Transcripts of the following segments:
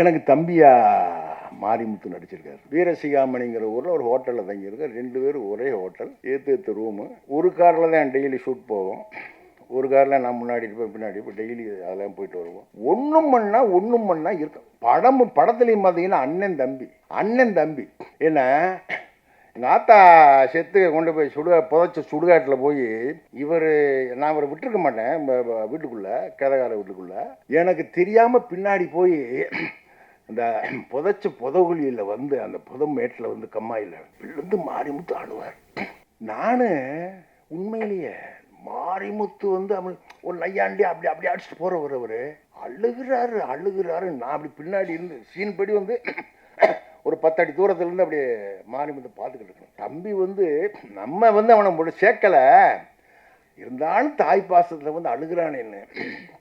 எனக்கு தம்பியா மாரிமுத்து நடிச்சிருக்காரு. வீரசிகாமணிங்கிற ஊரில் ஒரு ஹோட்டலில் தங்கியிருக்கார். ரெண்டு பேரும் ஒரே ஹோட்டல் ஏற்று ஏற்று ரூமு ஒரு காரில் தான் டெய்லி ஷூட் போவோம். ஒரு காரில் நான் முன்னாடி இருப்பேன் பின்னாடி இப்போ டெய்லி அதெல்லாம் போயிட்டு வருவோம். ஒன்றும் பண்ணால் ஒன்றும் பண்ணால் இருக்கும் படம் படத்துலையும் பார்த்தீங்கன்னா அண்ணன் தம்பி அண்ணன் தம்பி. ஏன்னா எங்கள் ஆத்தா செத்து கொண்டு போய் சுடுகா புதைச்ச சுடுகாட்டில் போய் இவர் நான் அவரை விட்டுருக்க மாட்டேன். வீட்டுக்குள்ளே கதகார வீட்டுக்குள்ளே. எனக்கு தெரியாமல் பின்னாடி போய் அந்த புதைச்ச புதகுழியில் வந்து அந்த புதமேட்டில் வந்து கம்மாயில் விழுந்து மாரிமுத்து ஆடுவார். நான் உண்மையிலேயே மாரிமுத்து வந்து அவன் ஒரு நையாண்டி அப்படி அப்படி அடிச்சுட்டு போகிறவர் அவர். அழுகிறாரு அழுகிறாரு. நான் அப்படி பின்னாடி இருந்து சீன் படி வந்து ஒரு பத்தடி தூரத்துலேருந்து அப்படியே மாரிமுத்து பார்த்துக்கிட்டு இருக்கணும். தம்பி வந்து நம்ம வந்து அவனை முடி சேர்க்கலை. இருந்தாலும் தாய் பாசத்தில் வந்து அழுகிறானேன்னு.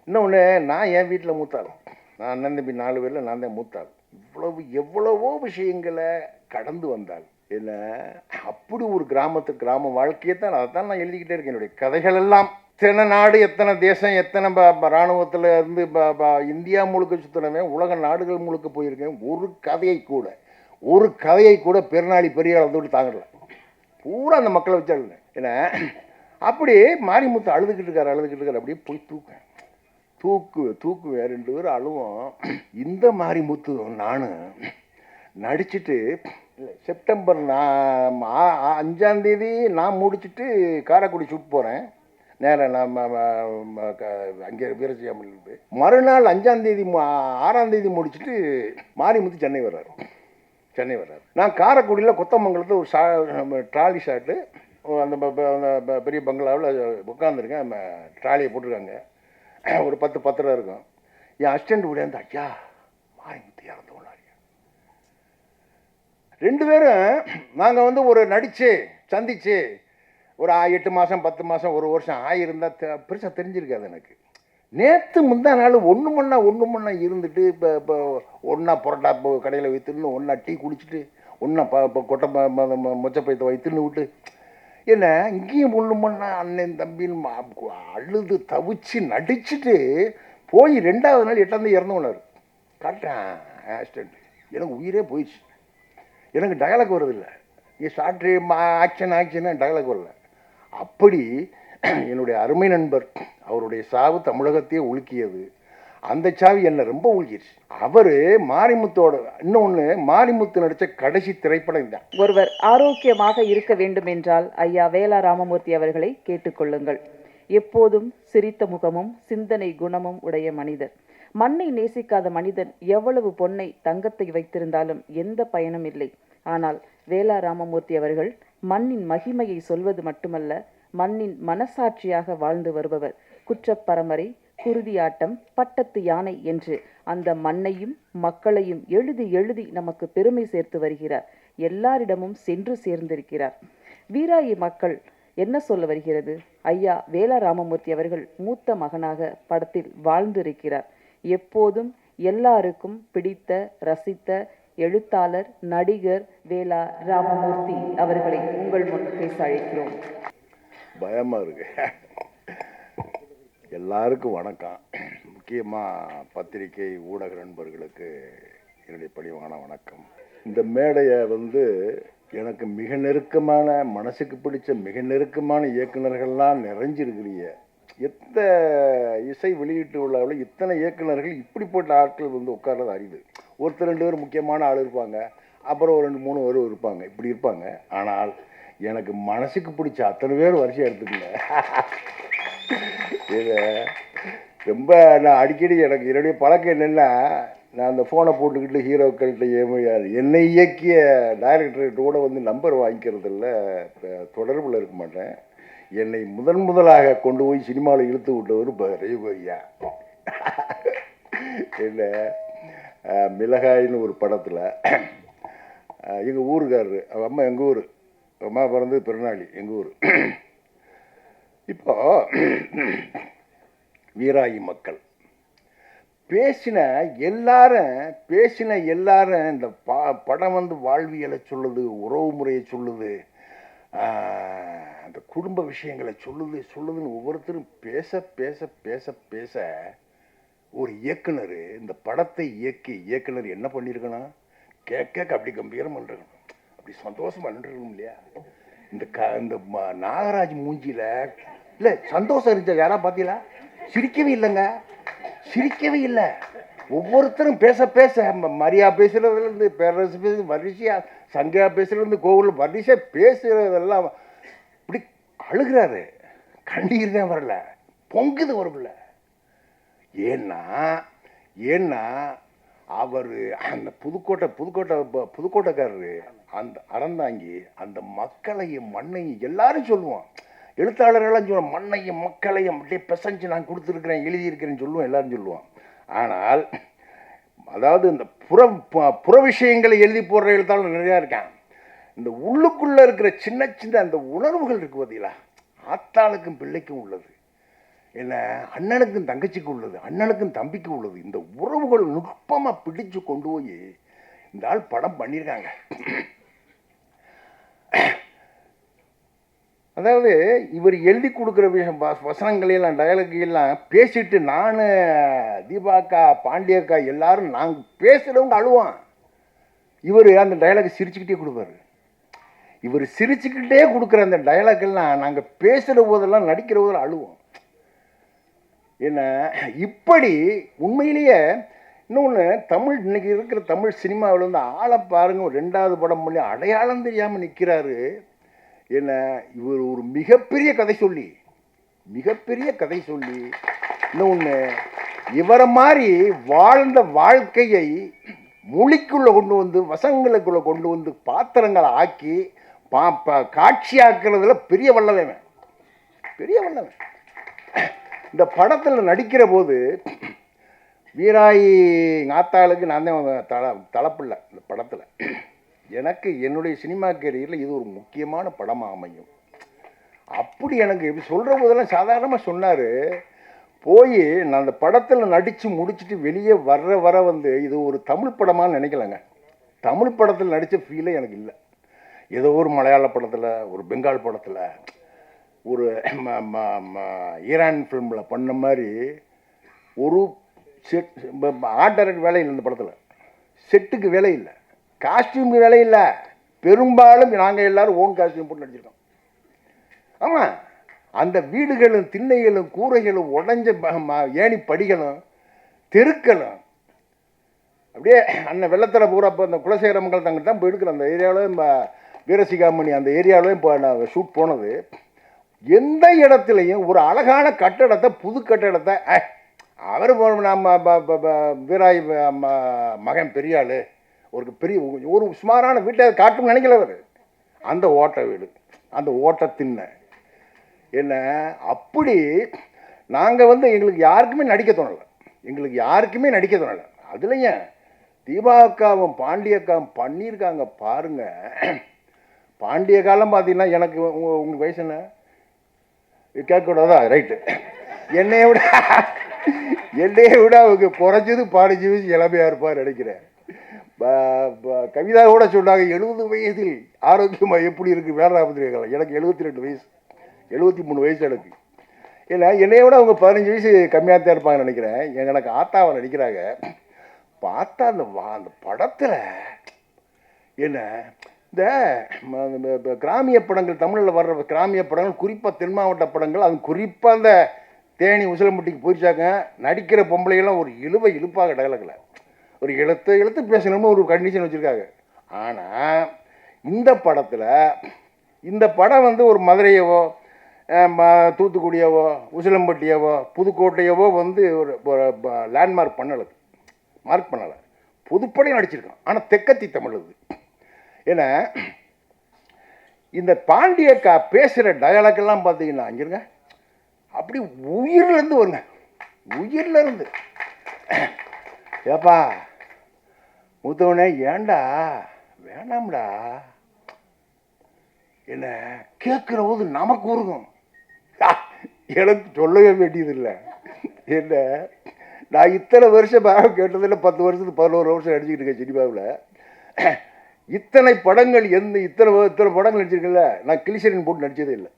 இன்னொன்று நான் என் வீட்டில் மூத்தாலும் நான் அண்ணன் தம்பி நாலு பேரில் நான் தான் மூத்தாள். இவ்வளவு எவ்வளவோ விஷயங்களை கடந்து வந்தாள். என்ன? அப்படி ஒரு கிராமத்து கிராம வாழ்க்கையை தான் அதை தான் நான் எழுதிக்கிட்டே இருக்கேன். என்னுடைய கதைகள் எல்லாம். எத்தனை நாடு எத்தனை தேசம் எத்தனை இராணுவத்தில் இருந்து ப- ப- இந்தியா முழுக்க சுற்றினவன் உலக நாடுகள் முழுக்க போயிருக்கேன். ஒரு கதையை கூட ஒரு கதையை கூட பெருநாளி பெரிய அளவுக்கு தாங்கல பூரா அந்த மக்களை வச்சு அழுதேன் ஏன்னா அப்படி மாரிமுத்து அழுதுகிட்டு இருக்காரு அழுதுகிட்டு இருக்காரு. அப்படியே போய் தூக்கேன் தூக்கு தூக்குவேன் ரெண்டு பேரும் அழுவோம். இந்த மாரிமுத்து நான் நடிச்சுட்டு செப்டம்பர் நான் அஞ்சாந்தேதி நான் முடிச்சிட்டு காரைக்குடி ஷூட் போகிறேன் நேரம் நான் அங்கே வீரசியாமலிருந்து மறுநாள் அஞ்சாந்தேதி ஆறாந்தேதி முடிச்சுட்டு ஆறாம் மாரிமுத்து சென்னை வர்றாரு. சென்னை வர்றாரு. நான் காரைக்குடியில் கொத்தமங்கலத்தில் ஒரு சா ட்ராலி ஷாட்டு அந்த அந்த பெரிய பங்களாவில் உட்காந்துருக்கேன் ட்ராலியை போட்டிருக்காங்க. ஒரு பத்து பத்திரம் இருக்கும். என் அசிஸ்டண்ட் ஓடியாந்து ஐயா மாரிமுத்து இறந்தவனாரியா ரெண்டு பேரும் நாங்கள் வந்து ஒரு நடித்து சந்தித்து ஒரு எட்டு மாதம் பத்து மாதம் ஒரு வருஷம் ஆயிருந்தா பெருசாக தெரிஞ்சிருக்காது எனக்கு. நேற்று முந்தா நாள் ஒன்று மண்ணா ஒன்று மண்ணா இருந்துட்டு இப்போ இப்போ ஒன்றா புரோட்டா இப்போ கடையில் வைத்துன்னு ஒன்றா டீ குடிச்சிட்டு ஒன்றா ப இப்போ கொட்டை ம- மொச்சப்பயத்தை வைத்துன்னு விட்டு என்ன இங்கேயும் ஒன்று அண்ணன் தம்பின்னு மா- அழுது தவிச்சு நடிச்சுட்டு போய் ரெண்டாவது நாள் எட்டாந்தேதி இறந்தவனார். கரெக்டாக ஆக்சிடென்ட் எனக்கு உயிரே போயிடுச்சு. எனக்கு டயலாக் வருதில்ல. நீ சாட்ரி ஆக்ஷன் ஆக்ஷன் டயலாக் வரல. அப்படி என்னுடைய அருமை நண்பர் அவருடைய சாவு தமிழகத்தையே உலுக்கியது. அந்த சாவி என்னை ரொம்ப உலுக்கிடுச்சு அவர் மாரிமுத்தோட இன்னொன்று மாரிமுத்து நடித்த கடைசி திரைப்படம் தான் ஒருவர் ஆரோக்கியமாக இருக்க வேண்டும் என்றால் ஐயா வேலா ராமமூர்த்தி அவர்களை கேட்டுக்கொள்ளுங்கள் எப்போதும் சிரித்த முகமும் சிந்தனை குணமும் உடைய மனிதர். மண்ணை நேசிக்காத மனிதன் எவ்வளவு பொன்னை தங்கத்தை வைத்திருந்தாலும் எந்த பயனும் இல்லை. ஆனால் வேலா ராமமூர்த்தி அவர்கள் மண்ணின் மகிமையை சொல்வது மட்டுமல்ல மண்ணின் மனசாட்சியாக வாழ்ந்து வருபவர் குற்றப்பரம்பரை குருதியாட்டம் பட்டத்து யானை என்று அந்த மண்ணையும் மக்களையும் எழுதி எழுதி நமக்கு பெருமை சேர்த்து வருகிறார். எல்லாரிடமும் சென்று சேர்ந்திருக்கிறார். வீராயி மக்கள் என்ன சொல்ல வருகிறது? ஐயா வேலா ராமமூர்த்தி அவர்கள் மூத்த மகனாக படத்தில் வாழ்ந்திருக்கிறார். எப்போதும் எல்லாருக்கும் பிடித்த ரசித்த எழுத்தாளர் நடிகர் வேலா ராமமூர்த்தி அவர்களை உங்கள் முன் பேச அழைக்கிறோம். பயமா இருக்கு. எல்லாருக்கும் வணக்கம். முக்கியமாக பத்திரிகை ஊடக நண்பர்களுக்கு என்னுடைய பணிவான வணக்கம். இந்த மேடையை வந்து எனக்கு மிக நெருக்கமான மனசுக்கு பிடிச்ச மிக நெருக்கமான இயக்குனர்கள்லாம் நிறைஞ்சிருக்கிறீங்க. எத்த இசை வெளியீட்டு விழாவில் இத்தனை இயக்குநர்கள் இப்படிப்பட்ட ஆட்கள் வந்து உட்கார்றது அறிவு ஒருத்தர் ரெண்டு பேர் முக்கியமான ஆள் இருப்பாங்க. அப்புறம் ஒரு ரெண்டு மூணு பேரும் இருப்பாங்க. இப்படி இருப்பாங்க. ஆனால் எனக்கு மனசுக்கு பிடிச்ச அத்தனை பேர் வரிசையாக எடுத்துக்கல இது ரொம்ப நான் அடிக்கடி எனக்கு என்னுடைய பழக்கம் என்னென்னா நான் அந்த ஃபோனை போட்டுக்கிட்டு ஹீரோக்கள்கிட்ட ஏமையாது என்னை இயக்கிய டைரக்டர்கிட்ட கூட வந்து நம்பர் வாங்கிக்கிறதில்ல தொடர்பில் இருக்க மாட்டேன். என்னை முதன் முதலாக கொண்டு போய் சினிமாவில் இழுத்து விட்டவர் இப்போ ரவிபரியா என்ன அஹ், ஒரு படத்தில் எங்கள் ஊருக்காரரு அவ அம்மா எங்கள் ஊர்? அம்மா பிறந்து பிறநாளி எங்கள் ஊர். இப்போ வீராயி மக்கள். பேசின எல்லாரும் பேசின எல்லாரும் இந்த பா படம் வந்து வாழ்வியலை சொல்லுது உறவு முறையை சொல்லுது அந்த குடும்ப விஷயங்களை சொல்லுது சொல்லுதுன்னு ஒவ்வொருத்தரும் பேச பேச பேச பேச ஒரு இயக்குனர் இந்த படத்தை இயக்கி இயக்குனர் என்ன பண்ணியிருக்கணும் கேட்க அப்படி கம்பீரம் பண்ணிருக்கணும் அப்படி சந்தோஷம் பண்ணிருக்கணும் இல்லையா? இந்த க இந்த ம- நாகராஜ் மூஞ்சியில் இல்லை சந்தோஷம் இருந்துச்சா? யாராவது பார்த்தீங்களா சிரிக்கவே இல்லைங்க. சிரிக்கவே இல்லை. ஒவ்வொருத்தரும் பேச பேச மரியா பேசுகிறதுலேருந்து பேரரசு பேசு வரிசையா சங்கையா பேசுறதுலேருந்து கோவில் வரிசையா பேசுகிறதெல்லாம் இப்படி அழுகிறாரு. கண்ணீர் தான் வரல. பொங்குது வரும்ல ஏன்னா ஏன்னா அவர் அந்த புதுக்கோட்டை புதுக்கோட்டை ப- புதுக்கோட்டைக்காரரு அந்த அறந்தாங்கி அந்த மக்களையும் மண்ணையும் எல்லாரும் சொல்லுவான். எழுத்தாளர்கள்லாம் சொல்லுவான் மண்ணையும் மக்களையும் அப்படியே பிசைஞ்சு நான் கொடுத்துருக்குறேன் எழுதியிருக்கிறேன்னு சொல்லுவோம் எல்லாரும் சொல்லுவோம் ஆனால் அதாவது இந்த புற ப- புற விஷயங்களை எழுதி போடுற எழுத்தாளர் நிறையா இருக்கான் இந்த உள்ளுக்குள்ளே இருக்கிற சின்ன சின்ன அந்த உணர்வுகள் இருக்கு பார்த்தீங்களா ஆத்தாளுக்கும் பிள்ளைக்கும் உள்ளது. என்ன? அண்ணனுக்கும் தங்கச்சிக்கு உள்ளது அண்ணனுக்கும் தம்பிக்கு உள்ளது. இந்த உறவுகள் நுட்பமாக பிடிச்சு கொண்டு போய் இந்த ஆள் படம் பண்ணியிருக்காங்க. அதாவது இவர் எழுதி கொடுக்குற விஷயம் வ- வசனங்களையெல்லாம் டயலாக் எல்லாம் பேசிட்டு நான் தீபாக்கா பாண்டியக்கா எல்லாரும் நாங்கள் பேசுகிறவங்க அழுவான். இவர் அந்த டயலாக் சிரிச்சுக்கிட்டே கொடுப்பாரு. இவர் சிரிச்சுக்கிட்டே கொடுக்குற அந்த டயலாக்கெல்லாம் நாங்கள் பேசுகிற போதெல்லாம் நடிக்கிற போதெல்லாம் அழுவோம். ஏன்னா இப்படி உண்மையிலேயே இன்னொன்று தமிழ் இன்னைக்கு இருக்கிற தமிழ் சினிமாவில் வந்து ஆளை பாருங்க ஒரு ரெண்டாவது படம் பண்ணி அடையாளம் தெரியாமல் நிற்கிறாரு என்ன இவர் ஒரு மிகப்பெரிய கதை சொல்லி மிகப்பெரிய கதை சொல்லி இன்னொன்று இவரை மாதிரி வாழ்ந்த வாழ்க்கையை மொழிக்குள்ளே கொண்டு வந்து வசங்களுக்குள்ளே கொண்டு வந்து பாத்திரங்களை ஆக்கி பா காட்சியாக்குறதுல பெரிய வல்லவன். பெரிய வல்லவன். இந்த படத்தில் நடிக்கிற போது வீராயி ஆத்தாளுக்கு நான் தான் தல தலைப்பில்லை இந்த படத்தில். எனக்கு என்னுடைய சினிமா கேரியரில் இது ஒரு முக்கியமான படமாக அமையும். அப்படி எனக்கு இப்படி சொல்கிற போதெல்லாம் சாதாரணமாக சொன்னார். போய் நான் அந்த படத்தில் நடித்து முடிச்சுட்டு வெளியே வர்ற வர வந்து இது ஒரு தமிழ் படமாக நினைக்கலங்க. தமிழ் படத்தில் நடித்த ஃபீலே எனக்கு இல்லை. ஏதோ ஒரு மலையாள படத்தில் ஒரு பெங்கால் படத்தில் ஒரு ம- ம- ம- ஈரான் ஃபிலிமில் பண்ண மாதிரி ஒரு செட் ஆர்ட் டைரக்ட் வேலை இல்லை இந்த படத்தில். செட்டுக்கு வேலை இல்லை. காஸ்டியூம் வேலை இல்லை. பெரும்பாலும் நாங்கள் எல்லாரும் ஓன் காஸ்டியூம் போட்டு நடிச்சிருக்கோம். ஆமாம் அந்த வீடுகளும் திண்ணைகளும் கூரைகளும் உடஞ்ச ஏணி படிகளும் தெருக்களும். அப்படியே அண்ணன் வெள்ளத்தில் பூரா இப்போ அந்த குலசேகரமங்கல் தங்கிட்டு தான் போய் எடுக்கிறோம் அந்த ஏரியாவில் வீரசிகாமணி அந்த ஏரியாவிலும் இப்போ நான் ஷூட் போனது. எந்த இடத்துலையும் ஒரு அழகான கட்டடத்தை புது கட்டடத்தை அவர் நம்ம வீராய் ம- மகன் பெரியாள் ஒரு பெரிய ஒரு சுமாரான வீட்டை காட்டும்னு நினைக்கல அவர். அந்த ஓட்டை வீடு அந்த ஓட்டை திண்ணை. என்ன அப்படி நாங்கள் வந்து எங்களுக்கு யாருக்குமே நடிக்க தோணலை. எங்களுக்கு யாருக்குமே நடிக்க தோணலை. அதுலையும் தீபாக்காவும் பாண்டியக்காவும் பண்ணியிருக்காங்க பாருங்க. பாண்டிய காலம் பார்த்தீங்கன்னா எனக்கு உங்கள் உங்களுக்கு வயசு என்ன? கேட்கக்கூடாதா? ரைட்டு என்னைய விட என்னைய விட அவங்க குறைஞ்சது பாடிஞ்சு வயசு இளமையாக இருப்பார் நினைக்கிறேன். கவிதா கூட சொன்னாங்க எழுபது வயதில் ஆரோக்கியமாக எப்படி இருக்குது வேலாபத்திரிகள் எனக்கு எழுபத்தி ரெண்டு வயசு. எழுபத்தி மூணு வயசு எனக்கு. இல்லை என்னைய விட அவங்க பதினஞ்சு வயசு கம்மியாக தான் இருப்பாங்கன்னு நினைக்கிறேன். எனக்கு ஆத்தாவை நடிக்கிறாங்க. பார்த்தா அந்த வா- அந்த படத்தில் என்ன இந்த கிராமிய படங்கள் தமிழில் வர்ற கிராமிய படங்கள் குறிப்பாக தென் மாவட்ட படங்கள் அது குறிப்பாக அந்த தேனி உசிலம்பட்டிக்கு போயிச்சாங்க நடிக்கிற பொம்பளையெல்லாம் ஒரு இழுவை இழுப்பாக டயலாகில் ஒரு எழுத்து எழுத்து பேசணும்னு ஒரு கண்டிஷன் வச்சுருக்காங்க. ஆனால் இந்த படத்தில் இந்த படம் வந்து ஒரு மதுரையவோ ம- தூத்துக்குடியவோ உசிலம்பட்டியவோ புதுக்கோட்டையவோ வந்து ஒரு லேண்ட்மார்க் பண்ணலை. மார்க் பண்ணலை. புதுப்படையும் நடிச்சிருக்கான். ஆனால் தெக்கத்தி தமிழ் இது ஏன்னா இந்த பாண்டியக்கா பேசுகிற டயலாக்கெல்லாம் பார்த்தீங்கன்னா அங்கிருங்க அப்படி உயிர்லேருந்து வருங்க. உயிர்லேருந்து ஏப்பா மூத்தவனே ஏன்டா வேணாம்டா. என்ன கேட்குற போது நமக்கு உருகும். எனக்கு சொல்லவே வேண்டியதில்லை. என்ன நான் இத்தனை வருஷம் பாகம் கேட்டதில் பத்து வருஷத்துக்கு பதினோரு வருஷம் நடிச்சுக்கிட்டு இருக்கேன் சினிமாவில். இத்தனை படங்கள் எந்த இத்தனை இத்தனை படங்கள் நடிச்சிருக்கல நான் கிளிசரின் போட்டு நடித்ததே இல்லை.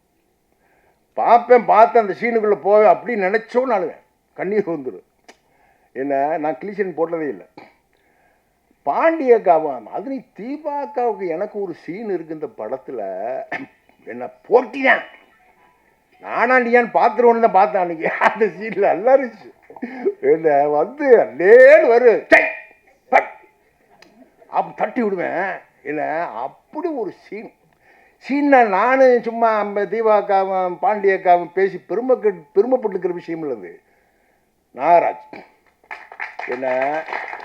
பார்ப்பேன் பார்த்து அந்த சீனுக்குள்ளே போவேன் அப்படின்னு நினச்சோன்னு அழுவேன். கண்ணீர் வந்துடும் என்ன நான் கிளிசரின் போட்டதே இல்லை. பாண்டியக்காவும் அது நீ தீபாக்காவுக்கு எனக்கு ஒரு சீன் இருக்கு இந்த படத்தில் என்ன போட்டியான் நானாண்டியான்னு பார்த்துருவோன்னு தான் பார்த்தேன் அன்னைக்கு. அந்த சீனில் நல்லா இருந்துச்சு என்ன வந்து லேன்னு வரு. சை, அப்ப தட்டி விடுவேன். என்ன அப்படி ஒரு சீன் சீன்னா நான் சும்மா தீபாக்காவும் பாண்டியக்காவும் பேசி பெருமை பெருமைப்பட்டுக்கிற விஷயம் இல்லது. நாகராஜ். என்ன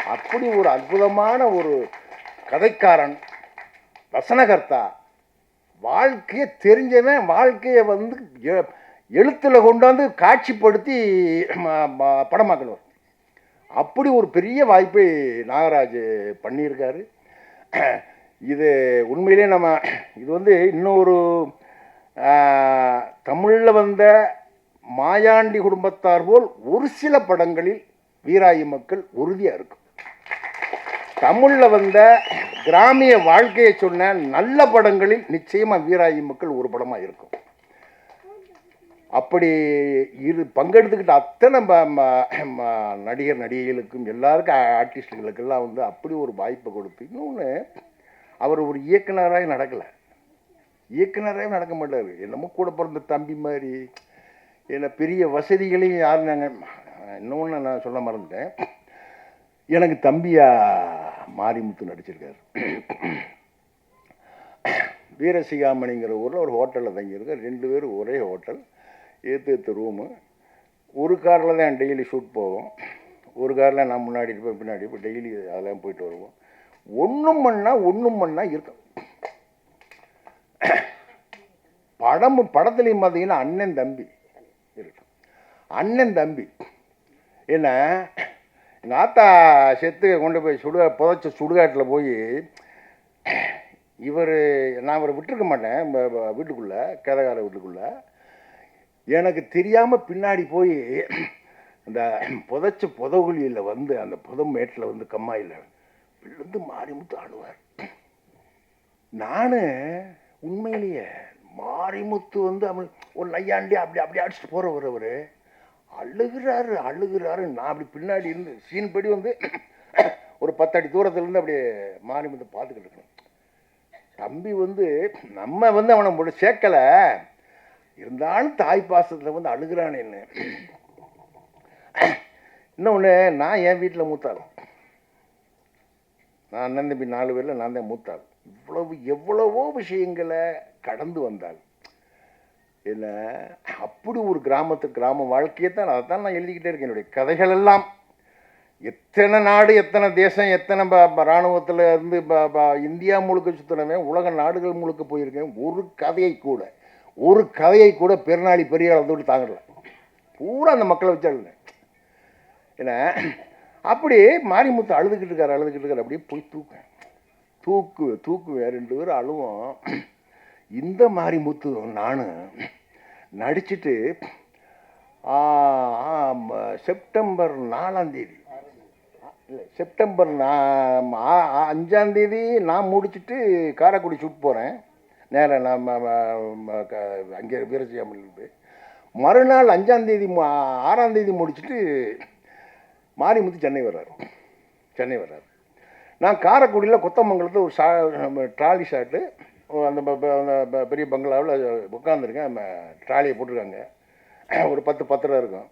அப்படி ஒரு அற்புதமான ஒரு கதைக்காரன் வசனகர்த்தா வாழ்க்கையை தெரிஞ்சவன் வாழ்க்கையை வந்து எ- எழுத்துல கொண்டாந்து காட்சிப்படுத்தி படமாக்கணும் அப்படி ஒரு பெரிய வாய்ப்பை நாகராஜ் பண்ணியிருக்காரு. இது உண்மையிலே நம்ம இது வந்து இன்னொரு தமிழில் வந்த மாயாண்டி குடும்பத்தார் போல் ஒரு சில படங்களில் வீராயி மக்கள் உறுதியாக இருக்கும். தமிழில் வந்த கிராமிய வாழ்க்கையை சொன்ன நல்ல படங்களில் நிச்சயமாக வீராயி மக்கள் ஒரு படமாக இருக்கும். அப்படி இரு பங்கெடுத்துக்கிட்ட அத்தனை ம- ம- நடிகர் நடிகைகளுக்கும் எல்லாருக்கும் ஆர்டிஸ்டுகளுக்கெல்லாம் வந்து அப்படி ஒரு வாய்ப்பை கொடுத்து இன்னொன்று அவர் ஒரு இயக்குனராக நடக்கலை. இயக்குனராக நடக்க மாட்டார். என்னமோ கூட பிறந்த தம்பி மாதிரி என்ன பெரிய வசதிகளையும் யாரும் நாங்கள் இன்னொன்று நான் சொல்ல மறந்துட்டேன். எனக்கு தம்பியா மாரிமுத்து நடிச்சிருக்கார். வீரசிகாமணிங்கிற ஊரில் ஒரு ஹோட்டலில் தங்கியிருக்கார். ரெண்டு பேரும் ஒரே ஹோட்டல். ஏற்று ஏற்று ரூமு. ஒரு காரில் தான் டெய்லி ஷூட் போவோம். ஒரு காரில் நான் முன்னாடி இருப்பேன் பின்னாடி இப்போ டெய்லி அதெல்லாம் போயிட்டு வருவோம். ஒன்றும் பண்ணா ஒன்றும் பண்ணால் இருக்கும் படம் படத்துலையும் பார்த்தீங்கன்னா அண்ணன் தம்பி இருக்கும் அண்ணன் தம்பி. என்ன? எங்கள் ஆத்தா செத்து கொண்டு போய் சுடுகா புதைச்ச சுடுகாட்டில் போய் இவர் நான் அவரை விட்டுருக்க மாட்டேன் வீட்டுக்குள்ளே கதகார வீட்டுக்குள்ளே. எனக்கு தெரியாமல் பின்னாடி போய் அந்த புதைச்ச புதகுழியில் வந்து அந்த புதமேட்டில் வந்து கம்மாயில் விழுந்து மாரிமுத்து ஆடுவார். நான் உண்மையிலேயே மாரிமுத்து வந்து அவன் ஒரு நையாண்டி அப்படி அப்படி அடிச்சுட்டு போகிறவர் அவர். அழுகிறாரு அழுகிறாரு. நான் அப்படி பின்னாடி இருந்து சீன் படி வந்து ஒரு பத்தடி தூரத்துலேருந்து இருந்து அப்படியே வந்து பார்த்துக்கிட்டு இருக்கணும். தம்பி வந்து நம்ம வந்து அவனை முடி சேர்க்கலை. இருந்தாலும் தாய் பாசத்தில் வந்து அழுகிறானேன்னு இன்னொன்று நான் என் வீட்டில் மூத்தாள். நான் அண்ணன் தம்பி நாலு பேரில் நான் தான் மூத்தாள். இவ்வளவு எவ்வளவோ விஷயங்களை கடந்து வந்தாள். இல்லை அப்படி ஒரு கிராமத்து கிராம வாழ்க்கையை தான் அதை தான் நான் எழுதிக்கிட்டே இருக்கேன். என்னுடைய கதைகள் எல்லாம். எத்தனை நாடு எத்தனை தேசம் எத்தனை இராணுவத்தில் இருந்து ப- ப- இந்தியா முழுக்க சுற்றினவன் உலக நாடுகள் முழுக்க போயிருக்கேன். ஒரு கதையை கூட ஒரு கதையை கூட பெருநாளி பெரிய அளந்து தாங்கல. பூரா அந்த மக்களை வச்சு ஏன்னா என்ன அப்படி மாரிமுத்து அழுதுகிட்டு இருக்காரு அழுதுகிட்டு இருக்காரு. அப்படியே போய் தூக்க தூக்கு தூக்குவேன். ரெண்டு பேரும் அழுவோம். இந்த மாரிமுத்து நான் நடிச்சுட்டு செப்டம்பர் நாலாந்தேதி இல்லை செப்டம்பர் நான் அஞ்சாந்தேதி நான் முடிச்சிட்டு காரைக்குடி ஷூட் போகிறேன் நேராக நான் அங்கே வீரசியாமலிருந்து மறுநாள் அஞ்சாந்தேதி ஆறாந்தேதி முடிச்சுட்டு ஆறாம் தேதி மாரிமுத்து சென்னை வர்றாரு. சென்னை வர்றாரு. நான் காரைக்குடியில் கொத்தமங்கலத்தில் ஒரு ஷா ட்ராலி ஷாட்டு அந்த பெரிய பங்களாவில் உட்காந்துருக்கேன் ட்ராலியை போட்டிருக்காங்க. ஒரு பத்து பத்திரம் இருக்கும்.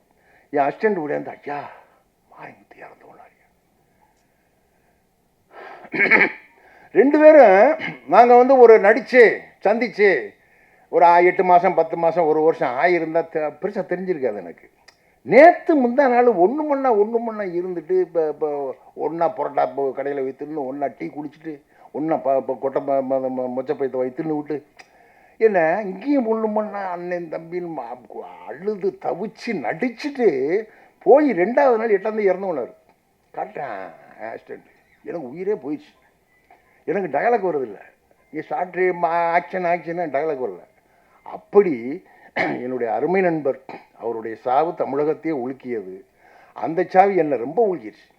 என் அசிஸ்டண்ட் விடையாந்து ஐயா மாரிமுத்து கொண்டாடியா ரெண்டு பேரும் நாங்கள் வந்து ஒரு நடித்து சந்தித்து ஒரு எட்டு மாதம் பத்து மாதம் ஒரு வருஷம் ஆகியிருந்தால் பெருசாக தெரிஞ்சிருக்காது எனக்கு. நேற்று முந்தா நாள் ஒன்று மண்ணா ஒன்று மண்ணா இருந்துட்டு இப்போ இப்போ ஒன்றா புரோட்டா இப்போ கடையில் வைத்துன்னு ஒன்றா டீ குடிச்சிட்டு ஒன்றா ப கொட்டை ம- ம- மொச்சப்பயத்தை வைத்துன்னு விட்டு என்ன இங்கேயும் ஒன்று அண்ணன் தம்பின்னு மா- அழுது தவிச்சு நடிச்சுட்டு போய் ரெண்டாவது நாள் எட்டாந்தேதி இறந்தவனார். காட்டுறேன் ஆக்சிடென்ட் எனக்கு உயிரே போயிடுச்சு. எனக்கு டயலாக் வருதில்லை நீ ஷார்ட்ரு ஆக்ஷன் ஆக்ஷன் டயலாக் வரல. அப்படி என்னுடைய அருமை நண்பர் அவருடைய சாவு தமிழகத்தையே உலுக்கியது. அந்த சாவி என்னை ரொம்ப உலுக்கிடுச்சு.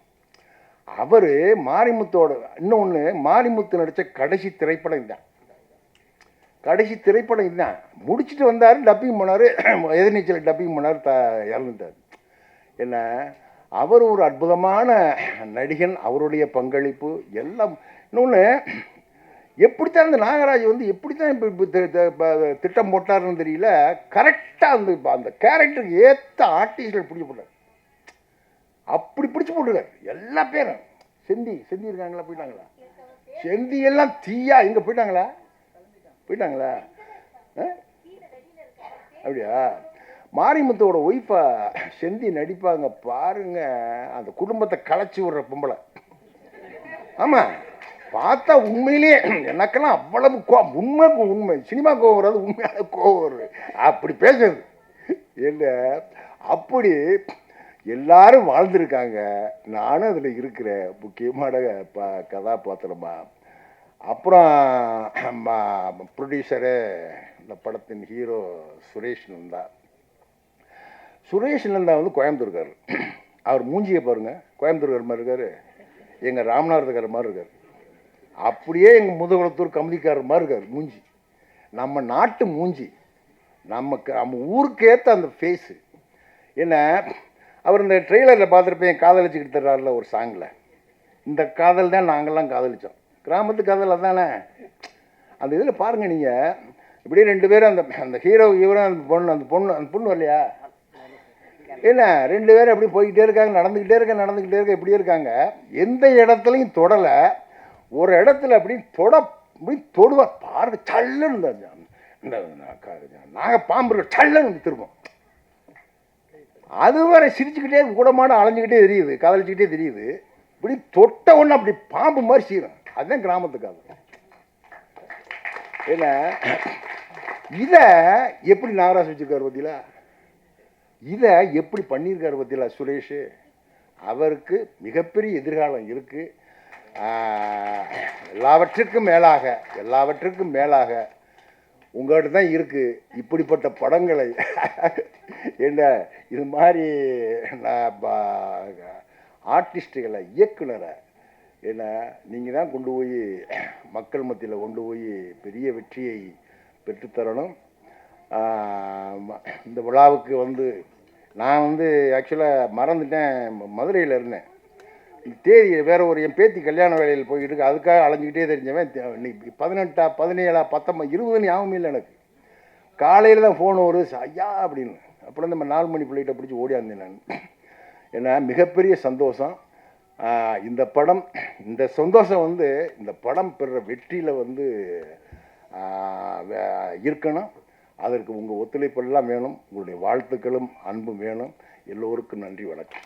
அவர் மாரிமுத்தோட இன்னொன்று மாரிமுத்து நடித்த கடைசி திரைப்படம் இதுதான் கடைசி திரைப்படம் இதுதான் முடிச்சுட்டு வந்தார் டப்பிங் போனார் எதிர்நீச்சல் டப்பிங் போனார் த இறந்துட்டார். என்ன அவர் ஒரு அற்புதமான நடிகன் அவருடைய பங்களிப்பு எல்லாம். இன்னொன்று எப்படித்தான் இந்த நாகராஜ் வந்து எப்படித்தான் இப்போ இப்போ திட்டம் போட்டாருன்னு தெரியல கரெக்டாக அந்த அந்த கேரக்டருக்கு ஏற்ற ஆர்டிஸ்டில் பிடிக்கப்பட்டார் அப்படி பிடிச்சி போட்டுருக்காரு எல்லா பேரும். செந்தி செந்தி இருக்காங்களா? போயிட்டாங்களா? செந்தி எல்லாம் தீயா. இங்கே போயிட்டாங்களா? போயிட்டாங்களா? ஆ? அப்படியா? மாரிமுத்தோட ஒய்ஃபை செந்தி நடிப்பாங்க. பாருங்க. அந்த குடும்பத்தை களைச்சி விடுற பொம்பளை. ஆமாம் பார்த்தா உண்மையிலேயே எனக்கெல்லாம் அவ்வளவு கோ உண்மை உண்மை. சினிமா கோவம் வராது. உண்மையான கோவம் வருது. அப்படி பேசுறது. இல்லை அப்படி எல்லாரும் வாழ்ந்திருக்காங்க. நானும் அதில் இருக்கிற முக்கியமான ப கதாபாத்திரமா. அப்புறம் ப்ரொடியூசரு இந்த படத்தின் ஹீரோ சுரேஷ் நந்தா. சுரேஷ் நந்தா வந்து கோயம்புத்தூர்கார் அவர் மூஞ்சியை பாருங்க. கோயம்புத்தூர்கார் மாதிரி இருக்கார். எங்கள் ராமநாதக்காரர் மாதிரி இருக்கார். அப்படியே எங்கள் முதுகுளத்தூர் கமதிக்காரர் மாதிரி இருக்கார் மூஞ்சி. நம்ம நாட்டு மூஞ்சி. நமக்கு நம்ம ஊருக்கேற்ற அந்த ஃபேஸு என்ன அவர் இந்த ட்ரெய்லரில் பார்த்துருப்பேன் காதலிச்சுக்கிட்டு தர்றாருல ஒரு சாங்கில் இந்த காதல் தான் நாங்கள்லாம் காதலித்தோம் கிராமத்து காதல் அதானே அந்த இதில் பாருங்கள் நீங்கள் இப்படியே ரெண்டு பேரும் அந்த அந்த ஹீரோ இவரும் அந்த பொண்ணு அந்த பொண்ணு அந்த பொண்ணு வரலையா என்ன ரெண்டு பேரும் அப்படி போய்கிட்டே இருக்காங்க நடந்துக்கிட்டே இருக்க நடந்துக்கிட்டே இருக்க இப்படியே இருக்காங்க எந்த இடத்துலையும் தொடலை ஒரு இடத்துல அப்படி தொட அப்படி தொடுவார் பாருங்க சல்லுன்னு இந்த நாங்கள் பாம்பு இருக்க சல்லுன்னு திருப்போம் அது வரை சிரிச்சுக்கிட்டே கூடமான அலைஞ்சிக்கிட்டே தெரியுது காதலிச்சுக்கிட்டே தெரியுது. இப்படி தொட்ட ஒன்று அப்படி பாம்பு மாதிரி சீரும் அதுதான் கிராமத்துக்காக காதல் இதை எப்படி நாகராஜ் வச்சுருக்காரு பார்த்தீங்களா இதை எப்படி பண்ணியிருக்காரு பார்த்தீங்களா சுரேஷ்? அவருக்கு மிகப்பெரிய எதிர்காலம் இருக்குது எல்லாவற்றுக்கும் மேலாக எல்லாவற்றுக்கும் மேலாக உங்கள்கிட்ட தான் இருக்குது இப்படிப்பட்ட படங்களை என்ன இது மாதிரி நான் ஆர்டிஸ்ட்டுகளை இயக்குனரை என்ன நீங்கள் தான் கொண்டு போய் மக்கள் மத்தியில் கொண்டு போய் பெரிய வெற்றியை பெற்றுத்தரணும். இந்த விழாவுக்கு வந்து நான் வந்து ஆக்சுவலாக மறந்துட்டேன். மதுரையில் இருந்தேன். தேதி வேற ஒரு என் பேத்தி கல்யாண வேலையில் போய்கிட்டு இருக்கு அதுக்காக அலைஞ்சிக்கிட்டே தெரிஞ்சவன் இன்னைக்கு பதினெட்டா பதினேழா பத்தொம்பது இருபது ஞாபகம் இல்லை எனக்கு. காலையில் தான் ஃபோன் வருது ஐயா அப்படின்னு. அப்புறம் நம்ம நாலு மணி பிள்ளைகிட்ட பிடிச்சி ஓடியாந்தேன் நான். ஏன்னா மிகப்பெரிய சந்தோஷம். இந்த படம் இந்த சந்தோஷம் வந்து இந்த படம் பெற வெற்றியில் வந்து இருக்கணும். அதற்கு உங்கள் ஒத்துழைப்பெல்லாம் வேணும். உங்களுடைய வாழ்த்துக்களும் அன்பும் வேணும். எல்லோருக்கும் நன்றி வணக்கம்.